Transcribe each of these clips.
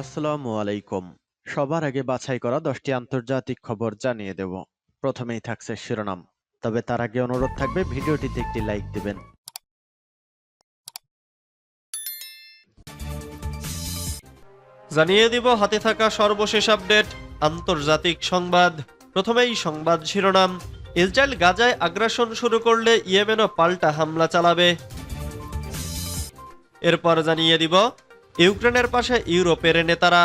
আসসালামু আলাইকুম। সবার আগে বাছাই করা দশটি আন্তর্জাতিক খবর জানিয়ে দেব। প্রথমেই থাকছে শিরোনাম। তবে তার আগে অনুরোধ থাকবে, ভিডিওটিতে একটি লাইক দিবেন। জানিয়ে দিব, হাতে থাকা সর্বশেষ আপডেট, আন্তর্জাতিক সংবাদ। প্রথমেই সংবাদ শিরোনাম। ইসরায়েল গাজায় আগ্রাসন শুরু করলে ইয়েমেনও পাল্টা হামলা চালাবে। এরপর জানিয়ে দিব ইউক্রেনের পাশে ইউরোপের নেতারা।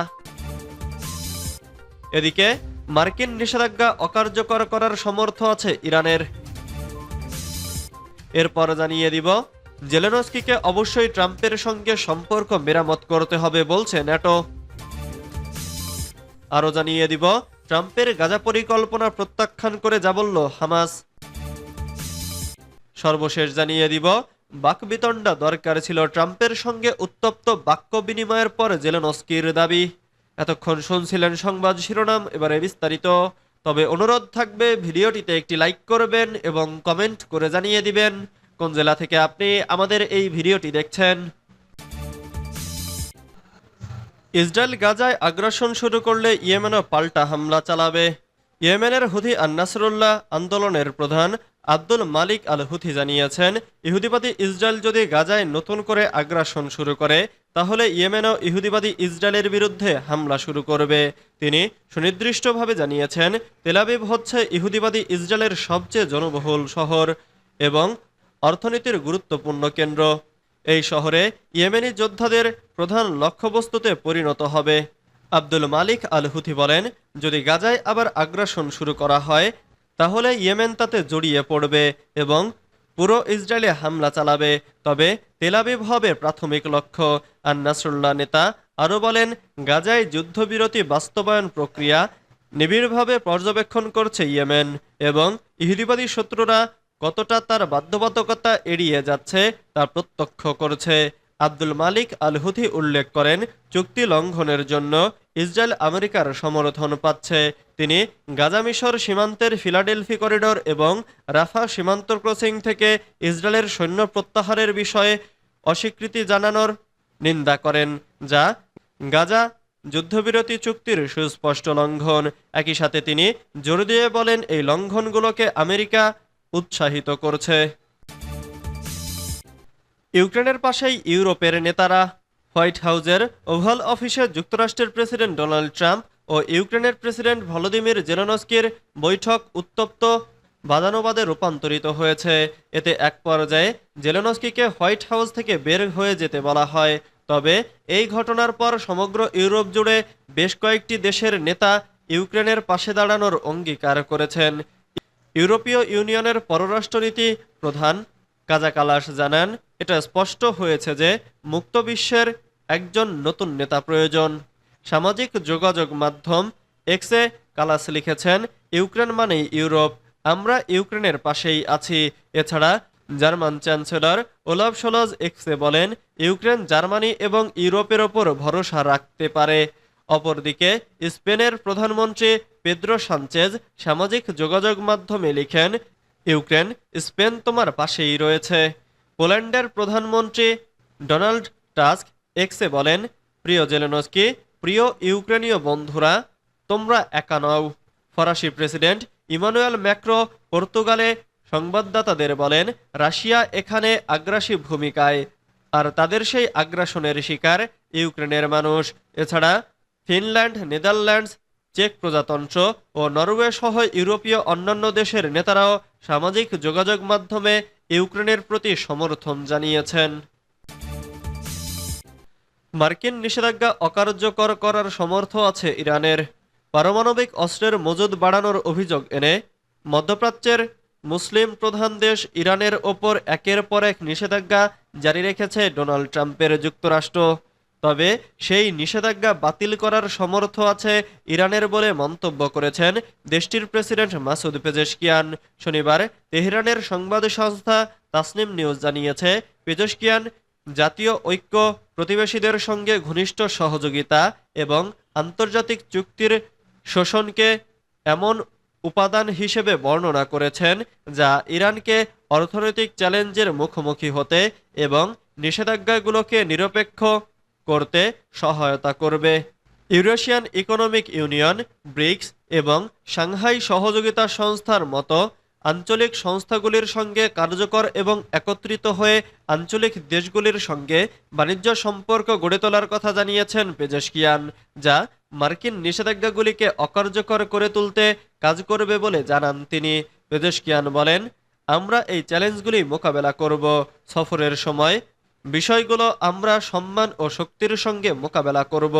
এদিকে, মার্কিন নিষেধাজ্ঞা অকার্যকর করার সমর্থ আছে ইরানের। এরপর জানিয়ে দিব, জেলেনস্কিকে অবশ্যই ট্রাম্পের সঙ্গে সম্পর্ক মেরামত করতে হবে বলছে ন্যাটো। আরও জানিয়ে দিব, ট্রাম্পের গাজা পরিকল্পনা প্রত্যাখ্যান করে যা বলল হামাস। সর্বশেষ জানিয়ে দিব বাকবিতণ্ডা দরকার ছিল ট্রাম্পের সঙ্গে উত্তপ্ত বাক্য বিনিময়ের পর জেলেনস্কির দাবি। এতক্ষণ শুনছিলেন সংবাদ শিরোনাম, এবারে বিস্তারিত। তবে অনুরোধ থাকবে, ভিডিওটিতে একটি লাইক করবেন এবং কমেন্ট করে জানিয়ে দিবেন কোন জেলা থেকে আপনি আমাদের এই ভিডিওটি দেখছেন। ইসরায়েল গাজায় আগ্রাসন শুরু করলে ইয়েমেনও পাল্টা হামলা চালাবে। ইয়েমেনের হুদি আন্নাসরুল্লাহ আন্দোলনের প্রধান আব্দুল মালিক আল হুথি জানিয়েছেন, ইহুদিবাদী ইসরায়েল যদি গাজায় নতুন করে আগ্রাসন শুরু করে, তাহলে ইয়েমেনও ইহুদিবাদী ইসরায়েলের বিরুদ্ধে হামলা শুরু করবে। তিনি সুনির্দিষ্টভাবে জানিয়েছেন তেলাবিব হচ্ছে ইহুদিবাদী ইসরায়েলের সবচেয়ে জনবহুল শহর এবং অর্থনীতির গুরুত্বপূর্ণ কেন্দ্র। এই শহরে ইয়েমেনি যোদ্ধাদের প্রধান লক্ষ্যবস্তুতে পরিণত হবে। আব্দুল মালিক আল হুথি বলেন, যদি গাজায় আবার আগ্রাসন শুরু করা হয় তাহলে ইয়েমেন তাতে জড়িয়ে পড়বে এবং পুরো ইসরায়েলে হামলা চালাবে। তবে তেলাবিব হবে প্রাথমিক লক্ষ্য। আর নাসরুল্লাহ নেতা আরও বলেন, গাজায় যুদ্ধবিরতি বাস্তবায়ন প্রক্রিয়া নিবিড়ভাবে পর্যবেক্ষণ করছে ইয়েমেন এবং ইহুদিবাদী শত্রুরা কতটা তার বাধ্যবাধকতা এড়িয়ে যাচ্ছে তা প্রত্যক্ষ করছে। আব্দুল মালিক আল হুথি উল্লেখ করেন, চুক্তি লঙ্ঘনের জন্য ইসরায়েল আমেরিকার সমর্থন পাচ্ছে। তিনি গাজা মিশর সীমান্তের ফিলাডেলফি করিডোর এবং রাফা সীমান্ত ক্রসিং থেকে ইসরায়েলের সৈন্য প্রত্যাহারের বিষয়ে অস্বীকৃতি জানানোর নিন্দা করেন, যা গাজা যুদ্ধবিরতি চুক্তির সুস্পষ্ট লঙ্ঘন। একই সাথে তিনি জোর দিয়ে বলেন, এই লঙ্ঘনগুলোকে আমেরিকা উৎসাহিত করছে। ইউক্রেনের পাশেই ইউরোপের নেতারা, হোয়াইট হাউজের ওভাল অফিসে যুক্তরাষ্ট্রের প্রেসিডেন্ট ডোনাল্ড ট্রাম্প ও ইউক্রেনের প্রেসিডেন্ট ভলোদিমির জেলেনস্কির বৈঠক উত্তপ্ত বাদানুবাদে রূপান্তরিত হয়েছে। এতে এক পর্যায়ে জেলেনস্কিকে হোয়াইট হাউস থেকে বের হয়ে যেতে বলা হয়। তবে এই ঘটনার পর সমগ্র ইউরোপ জুড়ে বেশ কয়েকটি দেশের নেতা ইউক্রেনের পাশে দাঁড়ানোর অঙ্গীকার করেছেন। ইউরোপীয় ইউনিয়নের পররাষ্ট্রনীতি প্রধান কাজা কালাস জানান, এটা স্পষ্ট হয়েছে যে মুক্ত বিশ্বের একজন নতুন নেতা প্রয়োজন। সামাজিক যোগাযোগ মাধ্যম এক্সে কালাস লিখেছেন, ইউক্রেন মানেই ইউরোপ, আমরা ইউক্রেনের পাশেই আছি। এছাড়া জার্মান চ্যান্সেলর ওলাভ সোলজ এক্সে বলেন, ইউক্রেন জার্মানি এবং ইউরোপের ওপর ভরসা রাখতে পারে। অপরদিকে, স্পেনের প্রধানমন্ত্রী পেদ্রো সানচেজ সামাজিক যোগাযোগ মাধ্যমে লিখেন ইউক্রেন, স্পেন তোমার পাশেই রয়েছে। পোল্যান্ডের প্রধানমন্ত্রী ডোনাল্ড টাস্ক এক্সে বলেন, প্রিয় জেলেনস্কি, প্রিয় ইউক্রেনীয় বন্ধুরা, তোমরা একা নও। ফরাসি প্রেসিডেন্ট ইমানুয়েল ম্যাক্রো পর্তুগালে সংবাদদাতাদের বলেন, রাশিয়া এখানে আগ্রাসী ভূমিকায়, আর তাদের সেই আগ্রাসনের শিকার ইউক্রেনের মানুষ। এছাড়া ফিনল্যান্ড, নেদারল্যান্ডস চেক প্রজাতন্ত্র ও নরওয়ে সহ ইউরোপীয় অন্যান্য দেশের নেতারাও সামাজিক যোগাযোগ মাধ্যমে ইউক্রেনের প্রতি সমর্থন জানিয়েছেন। মার্কিন নিষেধাজ্ঞা অকার্যকর করার সমর্থ আছে ইরানের। পারমাণবিক অস্ত্রের মজুদ বাড়ানোর অভিযোগ এনে মধ্যপ্রাচ্যের মুসলিম প্রধান দেশ ইরানের ওপর একের পর এক নিষেধাজ্ঞা জারি রেখেছে ডোনাল্ড ট্রাম্পের যুক্তরাষ্ট্র। তবে সেই নিষেধাজ্ঞা বাতিল করার সমর্থ আছে ইরানের বলে মন্তব্য করেছেন দেশটির প্রেসিডেন্ট মাসুদ পেজেশকিয়ান। শনিবার তেহরানের সংবাদ সংস্থা তাসনিম নিউজ জানিয়েছে, পেজেশকিয়ান জাতীয় ঐক্য প্রতিবেশীদের সঙ্গে ঘনিষ্ঠ সহযোগিতা এবং আন্তর্জাতিক চুক্তির শোষণকে এমন উপাদান হিসেবে বর্ণনা করেছেন যা ইরানকে অর্থনৈতিক চ্যালেঞ্জের মুখোমুখি হতে এবং নিষেধাজ্ঞাগুলোকে নিরপেক্ষ করতে সহায়তা করবে। ইউরেশিয়ান ইকোনমিক ইউনিয়ন, ব্রিক্স এবং সাংহাই সহযোগিতা সংস্থার মতো আঞ্চলিক সংস্থাগুলির সঙ্গে কার্যকর এবং একত্রিত হয়ে আঞ্চলিক দেশগুলির সঙ্গে বাণিজ্য সম্পর্ক গড়ে তোলার কথা জানিয়েছেন পেজেশকিয়ান, যা মার্কিন নিষেধাজ্ঞাগুলিকে অকার্যকর করে তুলতে কাজ করবে বলে জানান তিনি। পেজেশকিয়ান বলেন, আমরা এই চ্যালেঞ্জগুলি মোকাবেলা করব। সফরের সময় বিষয়গুলো আমরা সম্মান ও শক্তির সঙ্গে মোকাবেলা করব।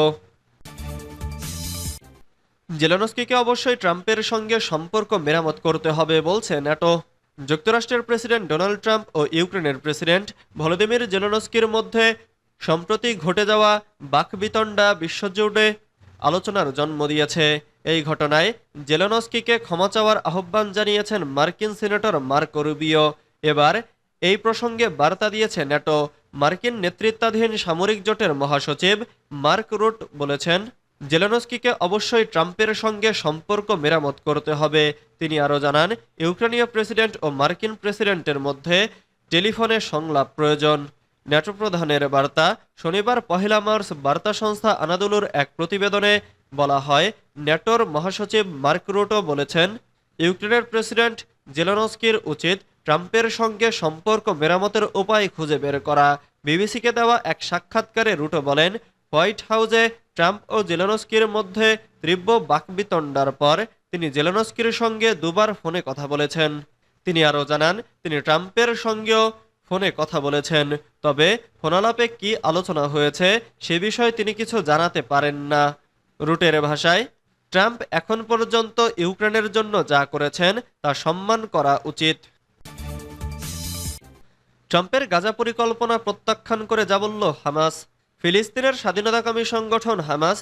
জেলেনস্কিকে অবশ্যই ট্রাম্পের সঙ্গে সম্পর্ক মেরামত করতে হবে বলছে ন্যাটো। যুক্তরাষ্ট্রের প্রেসিডেন্ট ডোনাল্ড ট্রাম্প ও ইউক্রেনের প্রেসিডেন্ট ভলোদিমির জেলেনস্কির মধ্যে সম্প্রতি ঘটে যাওয়া বাকবিতণ্ডা বিশ্বজুড়ে আলোচনার জন্ম দিয়েছে। এই ঘটনায় জেলেনস্কিকে ক্ষমা চাওয়ার আহ্বান জানিয়েছেন মার্কিন সিনেটর মার্কো রুবিও। এবার এই প্রসঙ্গে বার্তা দিয়েছে ন্যাটো। মার্কিন নেতৃত্বাধীন সামরিক জোটের মহাসচিব মার্ক রুট বলেছেন, জেলেনস্কিকে অবশ্যই ট্রাম্পের সঙ্গে সম্পর্ক মেরামত করতে হবে। তিনি আরও জানান, ইউক্রেনীয় প্রেসিডেন্ট ও মার্কিন প্রেসিডেন্টের মধ্যে টেলিফোনে সংলাপ প্রয়োজন। ন্যাটো প্রধানের বার্তা, শনিবার পহেলা মার্চ বার্তা সংস্থা আনাদুলুর এক প্রতিবেদনে বলা হয়, ন্যাটোর মহাসচিব মার্ক রুটো বলেছেন, ইউক্রেনের প্রেসিডেন্ট জেলেনস্কির উচিত ট্রাম্পের সঙ্গে সম্পর্ক মেরামতের উপায় খুঁজে বের করা বিবিসিকে দেওয়া এক সাক্ষাৎকারে রুটো বলেন, হোয়াইট হাউসে ট্রাম্প ও জেলেনস্কির মধ্যে তীব্র বাকবিতণ্ডার পর তিনি জেলেনস্কির সঙ্গে দুবার ফোনে কথা বলেছেন। তিনি আরও জানান, তিনি ট্রাম্পের সঙ্গেও ফোনে কথা বলেছেন, তবে ফোনালাপে কি আলোচনা হয়েছে সে বিষয়ে তিনি কিছু জানাতে পারেন না। রুটের ভাষায়, ট্রাম্প এখন পর্যন্ত ইউক্রেনের জন্য যা করেছেন তা সম্মান করা উচিত। ট্রাম্পের গাজা পরিকল্পনা প্রত্যাখ্যান করে যা বলল হামাস। ফিলিস্তিনের স্বাধীনতাকামী সংগঠন হামাস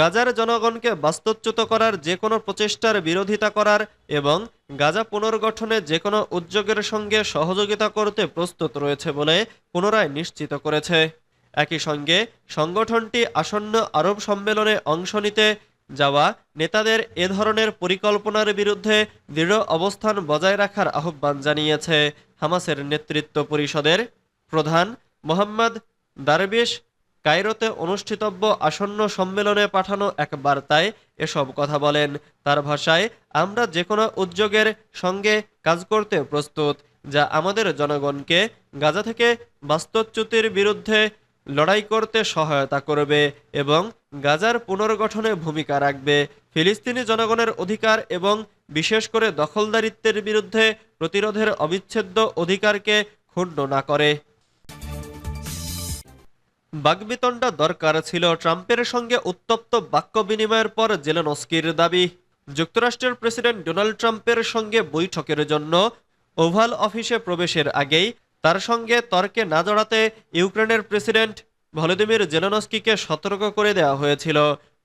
গাজার জনগণকে বাস্তুচ্যুত করার যে কোনো প্রচেষ্টার বিরোধিতা করার এবং গাজা পুনর্গঠনে যে কোনো উদ্যোগের সঙ্গে সহযোগিতা করতে প্রস্তুত রয়েছে বলে পুনরায় নিশ্চিত করেছে। একই সঙ্গে সংগঠনটি আসন্ন আরব সম্মেলনে অংশ নিতে যাওয়া নেতাদের এ ধরনের পরিকল্পনার বিরুদ্ধে দৃঢ় অবস্থান বজায় রাখার আহ্বান জানিয়েছে হামাসের নেতৃত্ব পরিষদের প্রধান মোহাম্মদ দারবিশ কায়রোতে অনুষ্ঠিতব্য আসন্ন সম্মেলনে পাঠানো এক বার্তায় এসব কথা বলেন। তার ভাষায়, আমরা যে কোনো উদ্যোগের সঙ্গে কাজ করতে প্রস্তুত, যা আমাদের জনগণকে গাজা থেকে বাস্তবচ্যুতির বিরুদ্ধে লড়াই করতে সহায়তা করবে এবং গাজার পুনর্গঠনে ভূমিকা রাখবে। ফিলিস্তিনি জনগণের অধিকার এবং বিশেষ করে দখলদারিত্বের বিরুদ্ধে প্রতিরোধের অবিচ্ছেদ্য অধিকারকে ক্ষুণ্ণ না করে। বাগবিতণ্ডা দরকার ছিল ট্রাম্পের সঙ্গে উত্তপ্ত বাক্য বিনিময়ের পর জেলেনস্কির দাবি। যুক্তরাষ্ট্রের প্রেসিডেন্ট ডোনাল্ড ট্রাম্পের সঙ্গে বৈঠকের জন্য ওভাল অফিসে প্রবেশের আগেই তার সঙ্গে তর্কে না জড়াতে ইউক্রেনের প্রেসিডেন্ট ভলোদিমির জেলেনস্কিকে সতর্ক করে দেওয়া হয়েছিল।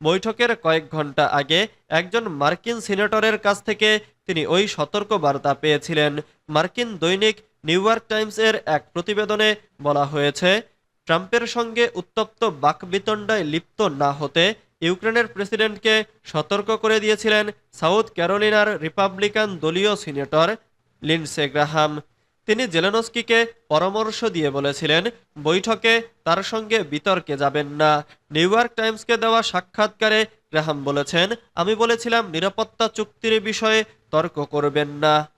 বৈঠকের কয়েক ঘণ্টা আগে একজন মার্কিন সিনেটরের কাছ থেকে তিনি ওই সতর্ক বার্তা পেয়েছিলেন। মার্কিন দৈনিক নিউ ইয়র্ক টাইমসের এক প্রতিবেদনে বলা হয়েছে, ট্রাম্পের সঙ্গে উত্তপ্ত বাকবিতণ্ডায় লিপ্ত না হতে ইউক্রেনের প্রেসিডেন্টকে সতর্ক করে দিয়েছিলেন সাউথ ক্যারোলিনার রিপাবলিকান দলীয় সিনেটর লিন্ডসে গ্রাহাম। তিনি জেলেনস্কিকে পরামর্শ দিয়ে বলেছিলেন, বৈঠকে তার সঙ্গে বিতর্কে যাবেন না। নিউ ইয়র্ক টাইমসকে দেওয়া সাক্ষাৎকারে গ্রাহাম বলেছেন, আমি বলেছিলাম নিরাপত্তা চুক্তির বিষয়ে তর্ক করবেন না।